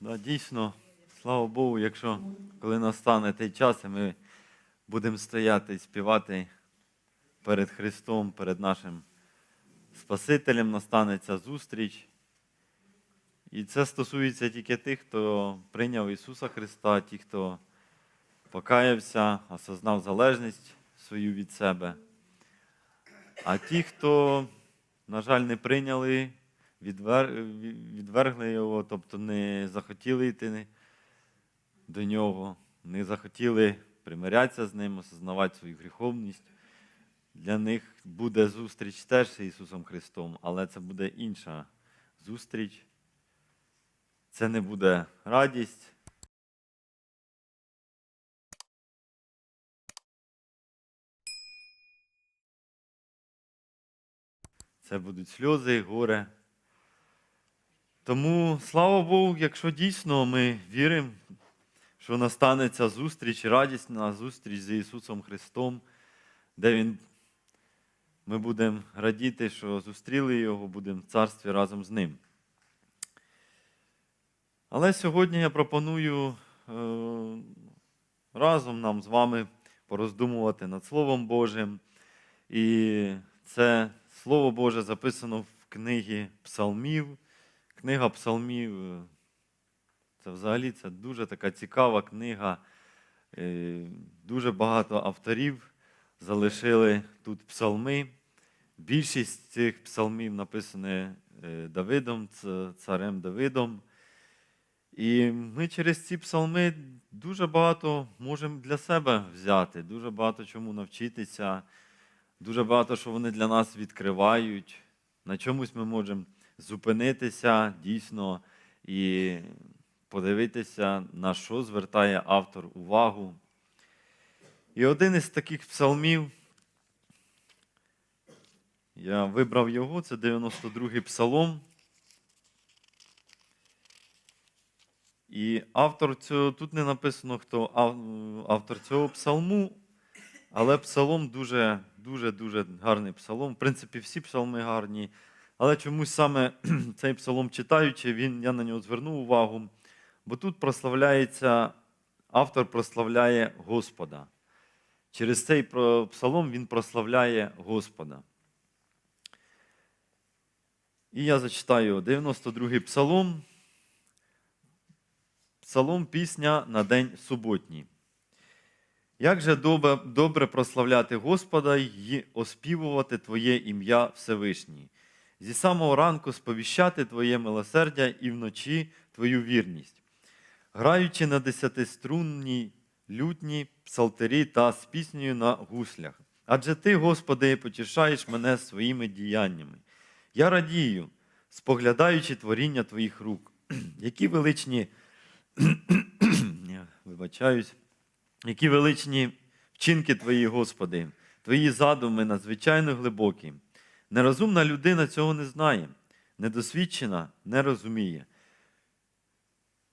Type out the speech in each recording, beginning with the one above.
Да, дійсно, слава Богу, якщо коли настане той час, і ми будемо стояти і співати перед Христом, перед нашим Спасителем, настане ця зустріч. І це стосується тільки тих, хто прийняв Ісуса Христа, ті, хто покаявся, осознав залежність свою від себе. А ті, хто, на жаль, не прийняли, відвер... відвергли його, тобто не захотіли йти до нього, не захотіли примирятися з ним, осознавати свою гріховність. Для них буде зустріч теж з Ісусом Христом, але це буде інша зустріч. Це не буде радість. Це будуть сльози, горе. Тому, слава Богу, якщо дійсно ми віримо, що настане ця зустріч, радісна зустріч з Ісусом Христом, де Він, ми будемо радіти, що зустріли Його, будемо в царстві разом з Ним. Але сьогодні я пропоную е, разом нам з вами пороздумувати над Словом Божим. І це Слово Боже записано в книгі Псалмів. Книга Псалмів е, це взагалі це дуже така цікава книга. Е, Дуже багато авторів залишили тут псалми. Більшість цих псалмів написані е, Давидом, царем Давидом. І ми через ці псалми дуже багато можемо для себе взяти, дуже багато чому навчитися, дуже багато що вони для нас відкривають. На чомусь ми можемо зупинитися дійсно і подивитися, на що звертає автор увагу. І один із таких псалмів, я вибрав його, це 92-й псалом. І автор цього, тут не написано, хто автор цього псалму, але псалом дуже, дуже, дуже гарний псалом. В принципі, всі псалми гарні. Але чомусь саме цей псалом читаючи, він, я на нього звернув увагу, бо тут прославляється, автор прославляє Господа. Через цей псалом він прославляє Господа. І я зачитаю 92-й псалом. Псалом пісня на день суботній. Як же добре, прославляти Господа й оспівувати Твоє ім'я Всевишній, зі самого ранку сповіщати Твоє милосердя і вночі Твою вірність, граючи на десятиструнній лютні, псалтирі та з піснею на гуслях. Адже Ти, Господи, потішаєш мене своїми діяннями. Я радію, споглядаючи творіння Твоїх рук, які величні вибачаюсь, які величні вчинки Твої, Господи, Твої задуми надзвичайно глибокі. Нерозумна людина цього не знає, недосвідчена не розуміє.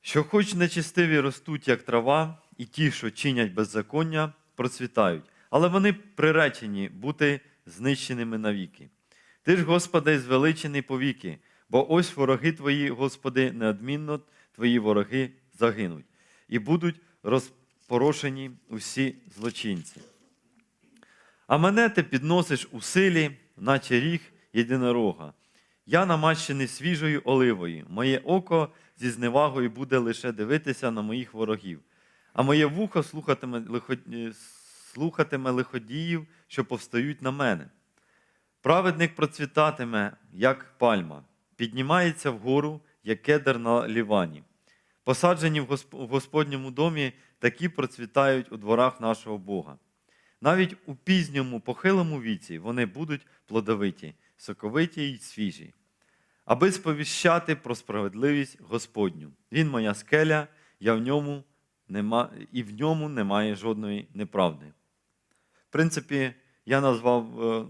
Що хоч нечистиві ростуть, як трава, і ті, що чинять беззаконня, процвітають, але вони приречені бути знищеними навіки. Ти ж, Господи, звеличений повіки, бо ось вороги Твої, Господи, неодмінно Твої вороги загинуть, і будуть розпорошені усі злочинці. А мене ти підносиш у силі, наче ріг єдинорога. Я намащений свіжою оливою. Моє око зі зневагою буде лише дивитися на моїх ворогів, а моє вухо слухатиме, лихо... е, слухатиме лиходіїв, що повстають на мене. Праведник процвітатиме, як пальма, піднімається вгору, як кедр на лівані. Посаджені в Господньому домі, такі процвітають у дворах нашого Бога. Навіть у пізньому похилому віці вони будуть плодовиті, соковиті й свіжі, аби сповіщати про справедливість Господню. Він моя скеля, я в ньому нема, і в ньому немає жодної неправди. В принципі, я назвав е,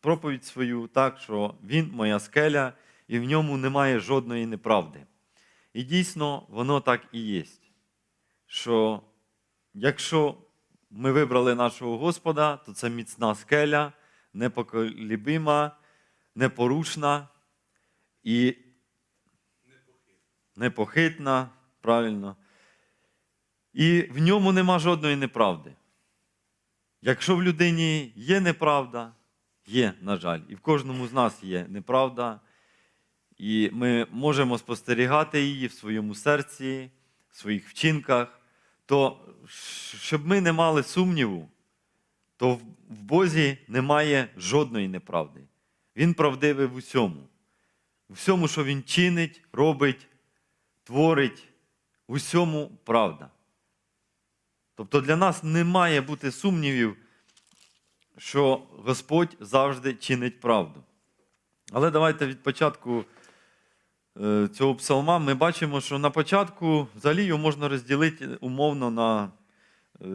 проповідь свою так, що він моя скеля, і в ньому немає жодної неправди. І дійсно, воно так і є. Що якщо ми вибрали нашого Господа, то це міцна скеля, непоколібима, непорушна і непохитна, правильно. І в ньому нема жодної неправди. Якщо в людині є неправда, є, на жаль, і в кожному з нас є неправда, і ми можемо спостерігати її в своєму серці, в своїх вчинках, то щоб ми не мали сумніву, то в Бозі немає жодної неправди. Він правдивий в усьому. В всьому, що він чинить, робить, творить, в усьому правда. Тобто для нас не має бути сумнівів, що Господь завжди чинить правду. Але давайте від початку цього псалма ми бачимо, що на початку взагалі його можна розділити умовно на, е,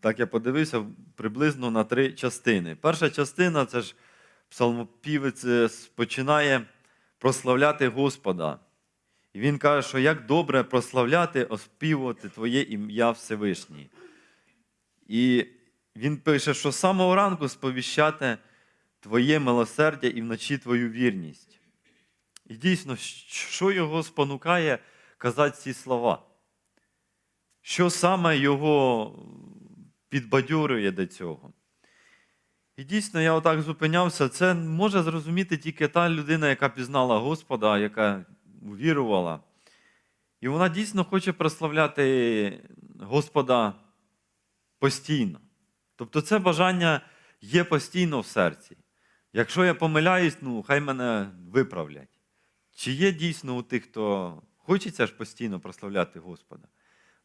так я подивився, приблизно на три частини. Перша частина це ж псалмопівець е, починає прославляти Господа. І він каже, що як добре прославляти, оспівувати Твоє ім'я Всевишній. І він пише, що з самого ранку сповіщати Твоє милосердя і вночі Твою вірність. І дійсно, що його спонукає казати ці слова? Що саме його підбадьорює до цього? І дійсно, я отак зупинявся. Це може зрозуміти тільки та людина, яка пізнала Господа, яка увірувала. І вона дійсно хоче прославляти Господа постійно. Тобто це бажання є постійно в серці. Якщо я помиляюсь, ну хай мене виправлять. Чи є дійсно у тих, хто хочеться ж постійно прославляти Господа?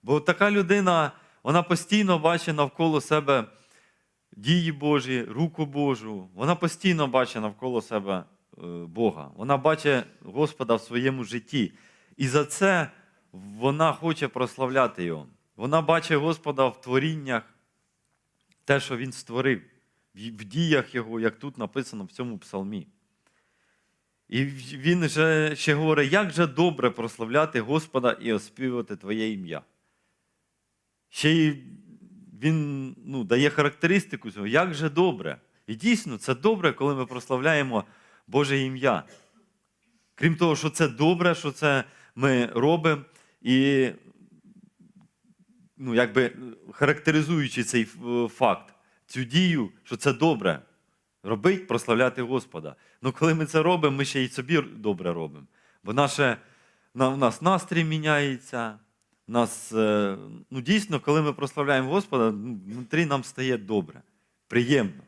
Бо така людина, вона постійно бачить навколо себе дії Божі, руку Божу. Вона постійно бачить навколо себе е, Бога. Вона бачить Господа в своєму житті. І за це вона хоче прославляти Його. Вона бачить Господа в творіннях, те, що Він створив, в в діях Його, як тут написано в цьому псалмі. І він же ще говорить, як же добре прославляти Господа і оспівувати Твоє ім'я. Ще й він ну, дає характеристику цього, як же добре. І дійсно, це добре, коли ми прославляємо Боже ім'я. Крім того, що це добре, що це ми робимо, і ну, якби характеризуючи цей факт, цю дію, що це добре, робить, прославляти Господа. Ну, коли ми це робимо, ми ще й собі добре робимо. Бо наше, на, у нас настрій міняється. У нас, е, ну, дійсно, коли ми прославляємо Господа, ну, внутрі нам стає добре, приємно.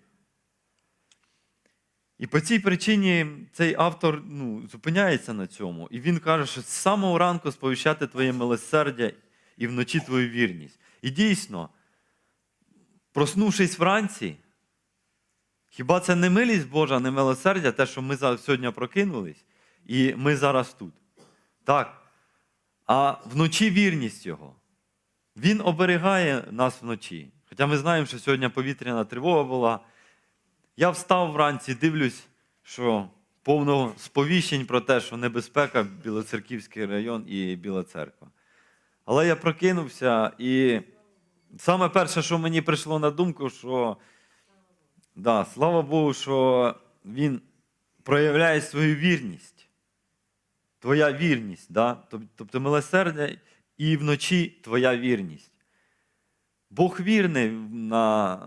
І по цій причині цей автор ну, зупиняється на цьому. І він каже, що з самого ранку сповіщати твоє милосердя і вночі твою вірність. І дійсно, проснувшись вранці, хіба це не милість Божа, не милосердя, те, що ми сьогодні прокинулись, і ми зараз тут. Так. А вночі вірність Його. Він оберігає нас вночі. Хоча ми знаємо, що сьогодні повітряна тривога була. Я встав вранці, дивлюсь, що повно сповіщень про те, що небезпека Білоцерківський район і Біла церква. Але я прокинувся, і саме перше, що мені прийшло на думку, що да, слава Богу, що він проявляє свою вірність. Твоя вірність, да? Тобто милосердя і вночі твоя вірність. Бог вірний на...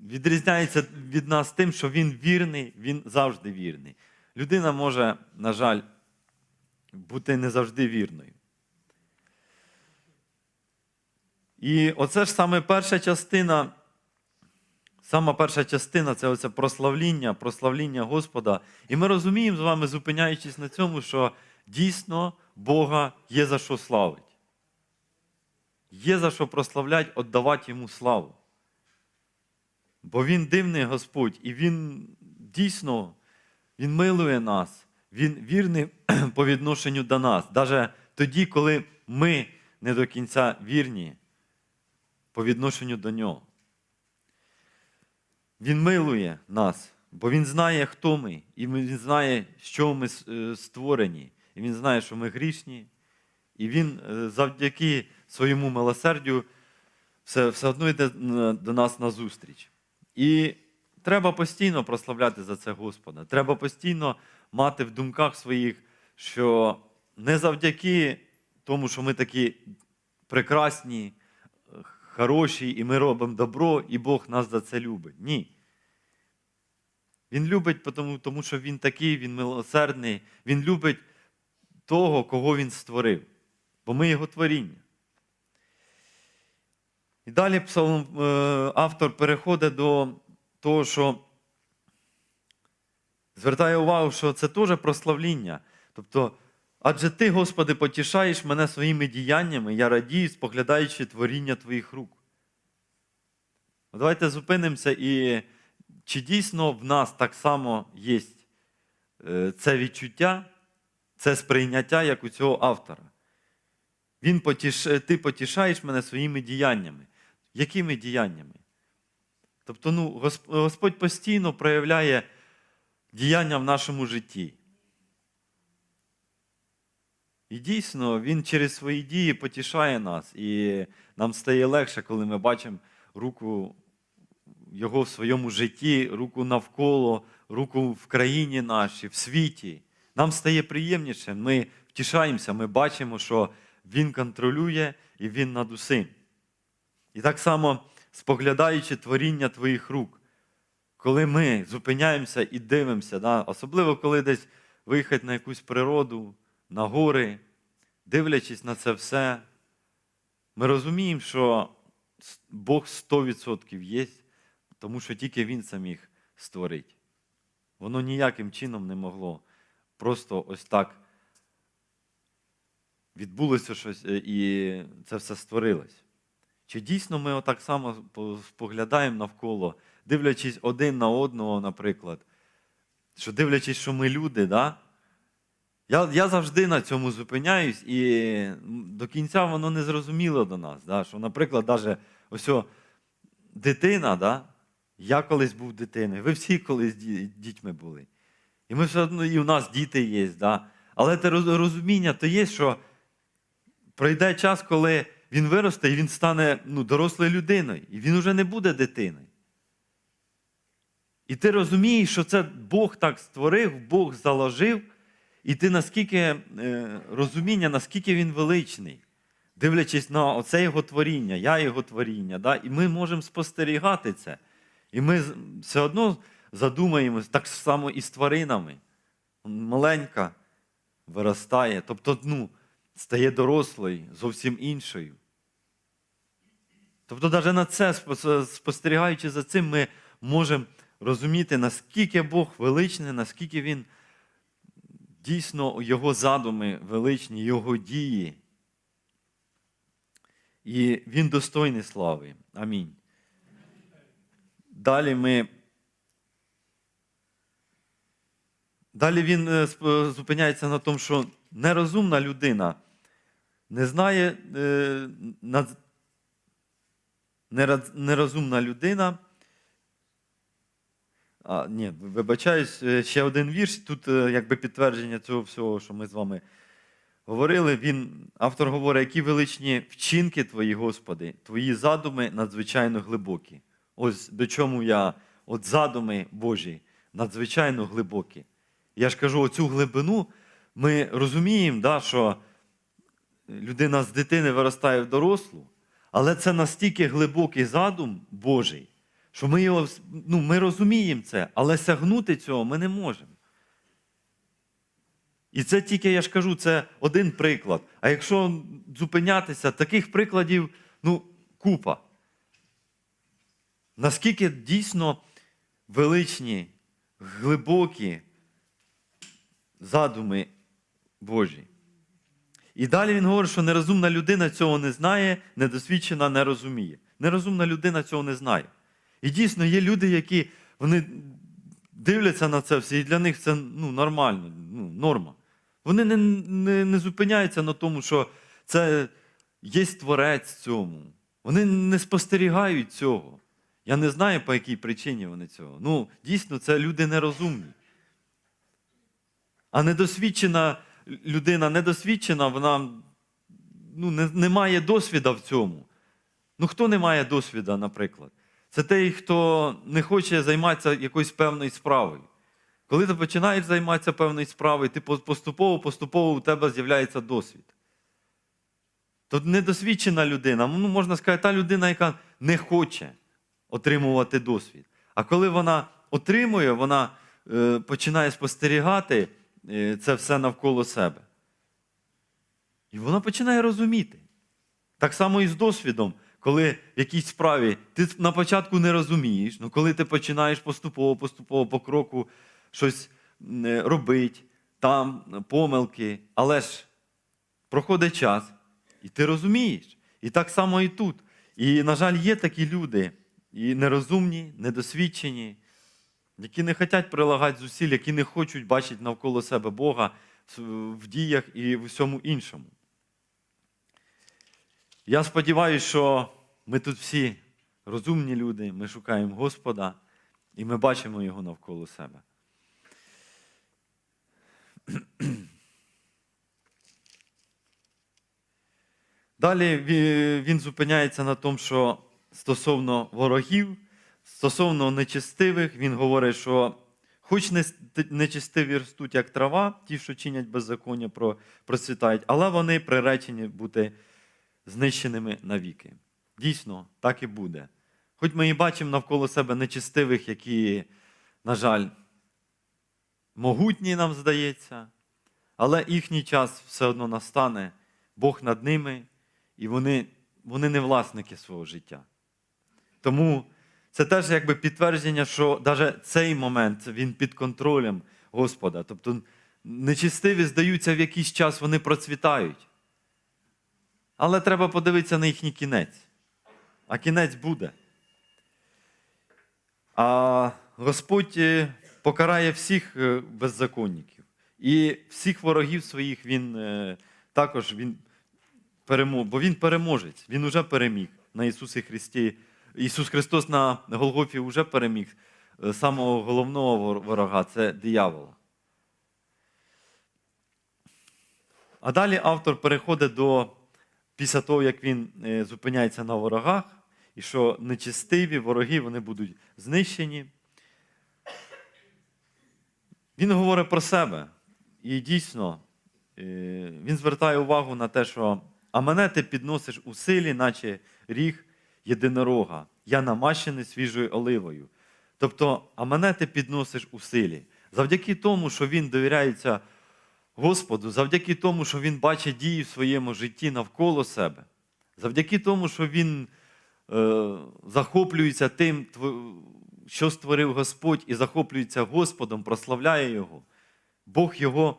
відрізняється від нас тим, що Він вірний, Він завжди вірний. Людина може, на жаль, бути не завжди вірною. І оце ж саме перша частина, сама перша частина це оце прославління, прославління Господа. І ми розуміємо з вами, зупиняючись на цьому, що дійсно Бога є за що славить. Є за що прославлять, віддавати йому славу. Бо Він дивний Господь, і Він дійсно Він милує нас, Він вірний по відношенню до нас, навіть тоді, коли ми не до кінця вірні по відношенню до нього. Він милує нас, бо Він знає, хто ми, і Він знає, що ми е, створені. І Він знає, що ми грішні. І Він е, завдяки своєму милосердю все, все одно йде до нас на зустріч. І треба постійно прославляти за це Господа. Треба постійно мати в думках своїх, що не завдяки тому, що ми такі прекрасні, хороші, і ми робимо добро, і Бог нас за це любить. Ні. Він любить, тому, тому що він такий, він милосердний, він любить того, кого він створив. Бо ми його творіння. І далі псалом, е, автор переходить до того, що звертає увагу, що це теж прославління. Тобто, адже ти, Господи, потішаєш мене своїми діяннями, я радію, споглядаючи творіння Твоїх рук. Ну, Давайте зупинимося і чи дійсно в нас так само є е, це відчуття, це сприйняття, як у цього автора. Він потіш... Ти потішаєш мене своїми діяннями. Якими діяннями? Тобто, ну, Господь постійно проявляє діяння в нашому житті. І дійсно, Він через свої дії потішає нас. І нам стає легше, коли ми бачимо руку Його в своєму житті, руку навколо, руку в країні нашій, в світі. Нам стає приємніше. Ми втішаємося, ми бачимо, що Він контролює і Він над усім. І так само, споглядаючи творіння твоїх рук, коли ми зупиняємося і дивимося, да, особливо коли десь виїхати на якусь природу, на гори, дивлячись на це все, ми розуміємо, що Бог 100% є, тому що тільки Він сам їх створить. Воно ніяким чином не могло просто ось так відбулося щось е, і це все створилось. Чи дійсно ми отак само споглядаємо навколо, дивлячись один на одного, наприклад, що дивлячись, що ми люди, да? Я, я завжди на цьому зупиняюсь, і до кінця воно не зрозуміло до нас. Да? Що, наприклад, даже ось о, дитина, да? я колись був дитиною, ви всі колись ді- дітьми були. І ми все одно, і у нас діти є, да? але те розуміння то є, що пройде час, коли він виросте і він стане ну, дорослою людиною, і він вже не буде дитиною. І ти розумієш, що це Бог так створив, Бог заложив, і ти наскільки е, розуміння, наскільки він величний, дивлячись на оце його творіння, я його творіння, да? і ми можемо спостерігати це. І ми все одно задумаємось так само і з тваринами. Маленька виростає, тобто ну, стає дорослою, зовсім іншою. Тобто, навіть на це, спостерігаючи за цим, ми можемо розуміти, наскільки Бог величний, наскільки Він дійсно його задуми величні, його дії. І він достойний слави. Амінь. Далі ми. Далі він е, зупиняється на тому, що нерозумна людина не знає, е, нерозумна людина. А, ні, вибачаюсь, е, ще один вірш. Тут е, якби підтвердження цього всього, що ми з вами говорили. Він, автор говорить, які величні вчинки твої, Господи, твої задуми надзвичайно глибокі. Ось до чому я, от задуми Божі, надзвичайно глибокі. Я ж кажу, оцю глибину ми розуміємо, да, що людина з дитини виростає в дорослу, але це настільки глибокий задум Божий, що ми його ну, ми розуміємо це, але сягнути цього ми не можемо. І це тільки, я ж кажу, це один приклад. А якщо зупинятися, таких прикладів ну, купа. Наскільки дійсно величні, глибокі задуми Божі. І далі він говорить, що нерозумна людина цього не знає, недосвідчена не розуміє. Нерозумна людина цього не знає. І дійсно є люди, які вони дивляться на це все, і для них це ну, нормально, ну, норма. Вони не, не, не зупиняються на тому, що це є творець цьому. Вони не спостерігають цього. Я не знаю, по якій причині вони цього. Ну, дійсно, це люди нерозумні. А недосвідчена людина, недосвідчена, вона ну, не, не має досвіда в цьому. Ну, хто не має досвіда, наприклад? Це той, хто не хоче займатися якоюсь певною справою. Коли ти починаєш займатися певною справою, ти поступово, поступово у тебе з'являється досвід. То недосвідчена людина, ну, можна сказати, та людина, яка не хоче отримувати досвід. А коли вона отримує, вона е, починає спостерігати е, це все навколо себе. І вона починає розуміти. Так само і з досвідом, коли в якійсь справі ти на початку не розумієш, але коли ти починаєш поступово, поступово по кроку щось е, робити, там помилки, але ж проходить час, і ти розумієш. І так само і тут. І, на жаль, є такі люди, і нерозумні, недосвідчені, які не хочуть прилагати зусиль, які не хочуть бачити навколо себе Бога в діях і в усьому іншому. Я сподіваюся, що ми тут всі розумні люди, ми шукаємо Господа і ми бачимо Його навколо себе. Далі він зупиняється на тому, що стосовно ворогів, стосовно нечестивих, він говорить, що хоч нечестиві ростуть, як трава, ті, що чинять беззаконня, процвітають, але вони приречені бути знищеними навіки. Дійсно, так і буде. Хоч ми і бачимо навколо себе нечестивих, які, на жаль, могутні нам здається, але їхній час все одно настане, Бог над ними, і вони, вони не власники свого життя. Тому це теж якби підтвердження, що навіть цей момент він під контролем Господа. Тобто нечистиві здаються в якийсь час, вони процвітають. Але треба подивитися на їхній кінець. А кінець буде. А Господь е, покарає всіх е, беззаконників. І всіх ворогів своїх Він е, також він перемог, бо Він переможець, Він уже переміг на Ісусі Христі. Ісус Христос на Голгофі вже переміг самого головного ворога це диявола. А далі автор переходить до після того, як він зупиняється на ворогах, і що нечистиві вороги вони будуть знищені. Він говорить про себе. І дійсно, він звертає увагу на те, що а мене ти підносиш у силі, наче ріг єдинорога. Я намащений свіжою оливою. Тобто, а мене ти підносиш у силі. Завдяки тому, що він довіряється Господу, завдяки тому, що він бачить дії в своєму житті навколо себе, завдяки тому, що він е, захоплюється тим, що створив Господь, і захоплюється Господом, прославляє Його, Бог Його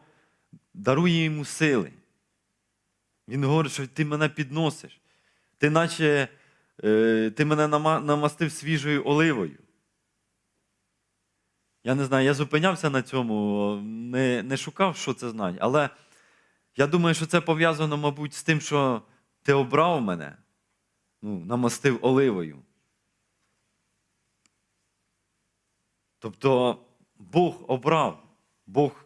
дарує йому сили. Він говорить, що ти мене підносиш, ти наче е, ти мене намастив свіжою оливою. Я не знаю, я зупинявся на цьому, не не шукав, що це знати. Але я думаю, що це пов'язано, мабуть, з тим, що ти обрав мене, ну, намастив оливою. Тобто Бог обрав, Бог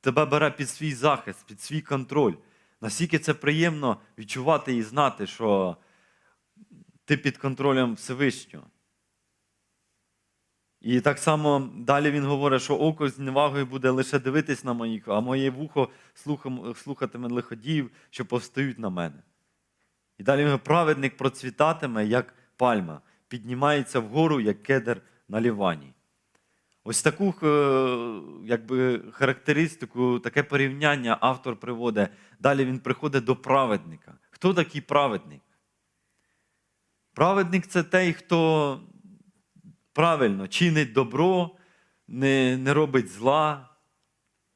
тебе бере під свій захист, під свій контроль. Наскільки це приємно відчувати і знати, що ти під контролем Всевишнього. І так само далі він говорить, що око з невагою буде лише дивитись на моїх, а моє вухо слухатиме лиходіїв, що повстають на мене. І далі він праведник процвітатиме, як пальма, піднімається вгору, як кедр на лівані. Ось таку е, якби, характеристику, таке порівняння автор приводить. Далі він приходить до праведника. Хто такий праведник? Праведник це той, хто правильно чинить добро, не, не робить зла,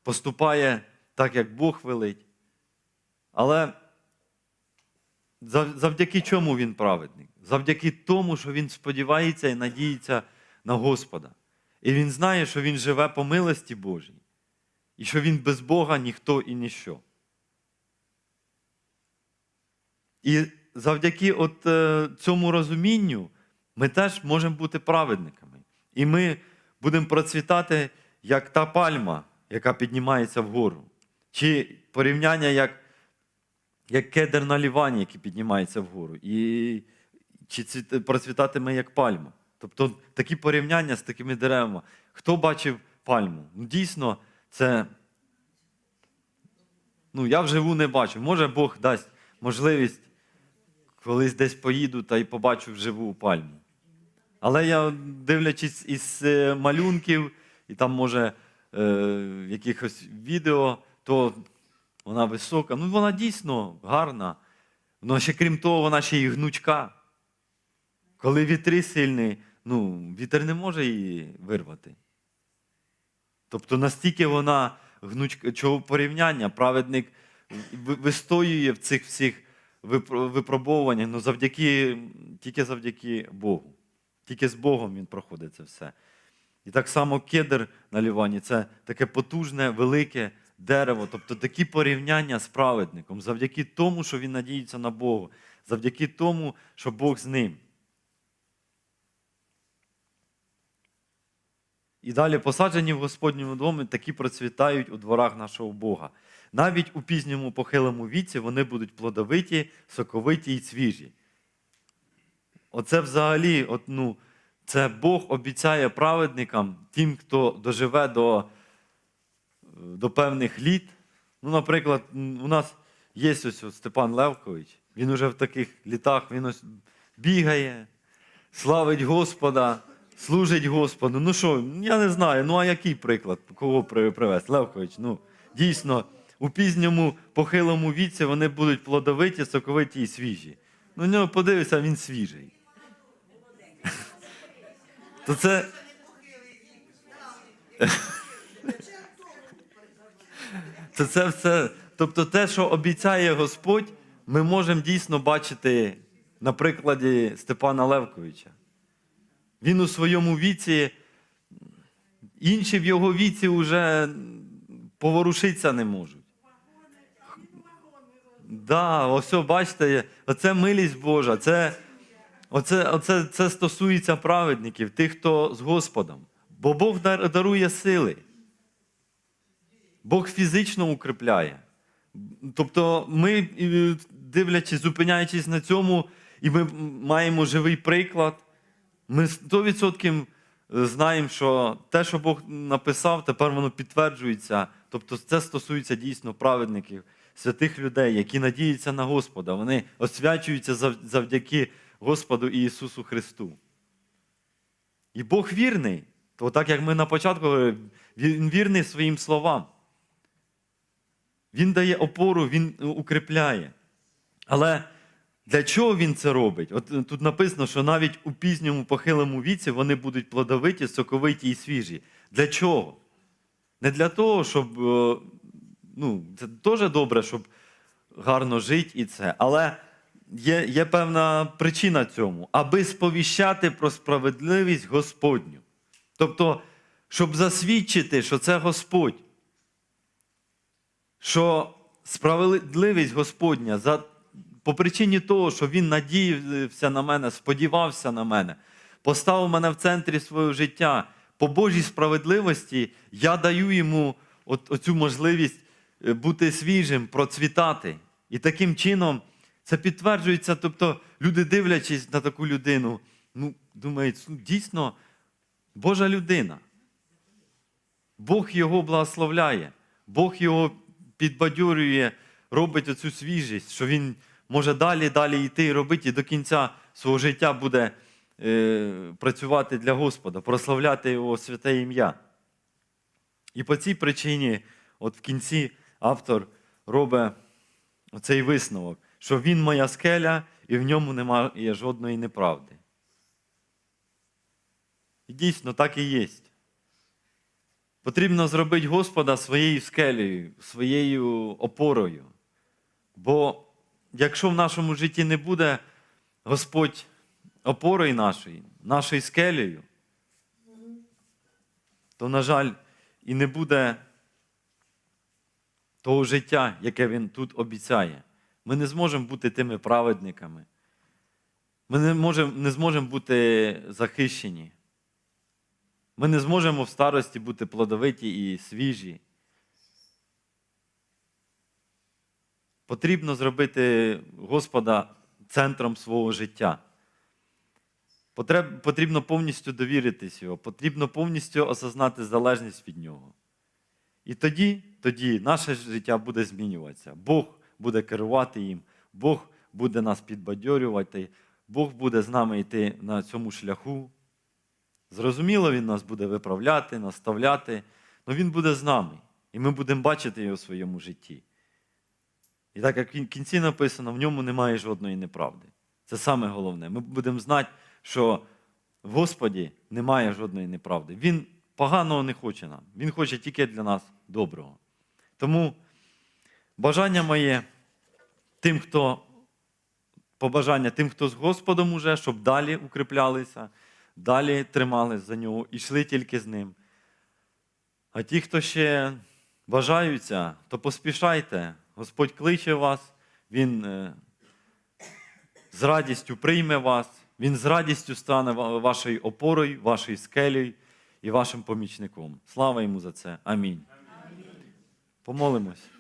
поступає так, як Бог велить. Але завдяки чому він праведник? Завдяки тому, що він сподівається і надіється на Господа. І він знає, що він живе по милості Божій, і що він без Бога ніхто і ніщо. І завдяки от е, цьому розумінню ми теж можемо бути праведниками. І ми будемо процвітати, як та пальма, яка піднімається вгору. Чи порівняння як як кедр на лівані, який піднімається вгору. І Чи процвітатиме як пальма. Тобто такі порівняння з такими деревами. Хто бачив пальму. Ну, дійсно, це. Ну, я вживу не бачу. Може, Бог дасть можливість колись десь поїду та й побачу вживу пальму. Але я, дивлячись із е, малюнків, і там, може, е, якихось відео, то вона висока. Ну, вона дійсно гарна. Ну, ще крім того, вона ще й гнучка. Коли вітри сильні, ну, вітер не може її вирвати. Тобто настільки вона гнучка, чого порівняння, праведник вистоює в цих всіх випро- випробовуваннях, ну, завдяки, тільки завдяки Богу. Тільки з Богом він проходить це все. І так само кедр на Лівані це таке потужне, велике дерево, тобто такі порівняння з праведником, завдяки тому, що він надіється на Бога, завдяки тому, що Бог з ним. І далі посаджені в Господньому домі такі процвітають у дворах нашого Бога. Навіть у пізньому похилому віці вони будуть плодовиті, соковиті і свіжі. Оце взагалі, от, ну, це Бог обіцяє праведникам, тим, хто доживе до, до певних літ. Ну, наприклад, у нас є ось, Степан Левкович, він уже в таких літах він ось бігає, славить Господа, служить Господу. Ну що, я не знаю, ну а який приклад? Кого при- привести? Левкович, ну, дійсно, у пізньому похилому віці вони будуть плодовиті, соковиті і свіжі. Ну, нього подивися, він свіжий. То це. То це все. Тобто те, що обіцяє Господь, ми можемо дійсно бачити на прикладі Степана Левковича. Він у своєму віці, інші в його віці вже поворушитися не можуть. Да, ось бачите, оце милість Божа, це, оце, оце, це стосується праведників, тих, хто з Господом. Бо Бог дарує сили. Бог фізично укріпляє. Тобто, ми, дивлячись, зупиняючись на цьому, і ми маємо живий приклад, ми 100% знаємо, що те, що Бог написав, тепер воно підтверджується. Тобто, це стосується дійсно праведників, святих людей, які надіються на Господа. Вони освячуються завдяки Господу Ісусу Христу. І Бог вірний. То так як ми на початку Він вірний своїм словам. Він дає опору, він укріпляє. Але для чого він це робить? От тут написано, що навіть у пізньому похилому віці вони будуть плодовиті, соковиті і свіжі. Для чого? Не для того, щоб. е, Ну, це теж добре, щоб гарно жити і це. Але є, є певна причина цьому, аби сповіщати про справедливість Господню. Тобто, щоб засвідчити, що це Господь що справедливість Господня за, по причині того, що Він надіявся на мене, сподівався на мене, поставив мене в центрі свого життя. По Божій справедливості я даю йому оцю можливість е, бути свіжим, процвітати. І таким чином це підтверджується. Тобто, люди, дивлячись на таку людину, ну, думають, ну, дійсно, Божа людина. Бог його благословляє, Бог його підбадьорює, робить оцю свіжість, що він може далі, далі йти і робити, і до кінця свого життя буде е, працювати для Господа, прославляти Його святе ім'я. І по цій причині, от в кінці автор робить оцей висновок, що він моя скеля, і в ньому немає жодної неправди. І дійсно так і є. Потрібно зробити Господа своєю скелею, своєю опорою. Бо якщо в нашому житті не буде Господь опорою нашою, нашою скелею, то, на жаль, і не буде того життя, яке Він тут обіцяє. Ми не зможемо бути тими праведниками. Ми не, можемо, не зможемо бути захищені. Ми не зможемо в старості бути плодовиті і свіжі. Потрібно зробити Господа центром свого життя. Потрібно повністю довіритись його, потрібно повністю осознати залежність від нього. І тоді, тоді наше життя буде змінюватися. Бог буде керувати їм, Бог буде нас підбадьорювати, Бог буде з нами йти на цьому шляху. Зрозуміло, Він нас буде виправляти, наставляти, але Він буде з нами. І ми будемо бачити його в своєму житті. І так як в кінці написано, в ньому немає жодної неправди. Це саме головне. Ми будемо знати, що в Господі немає жодної неправди. Він поганого не хоче нам. Він хоче тільки для нас доброго. Тому бажання моє тим, хто побажання тим, хто з Господом уже, щоб далі укріплялися, далі тримались за нього і йшли тільки з ним. А ті, хто ще бажаються, то поспішайте. Господь кличе вас, Він е, з радістю прийме вас, Він з радістю стане вашою опорою, вашою скелею і вашим помічником. Слава йому за це. Амінь. Помолимось.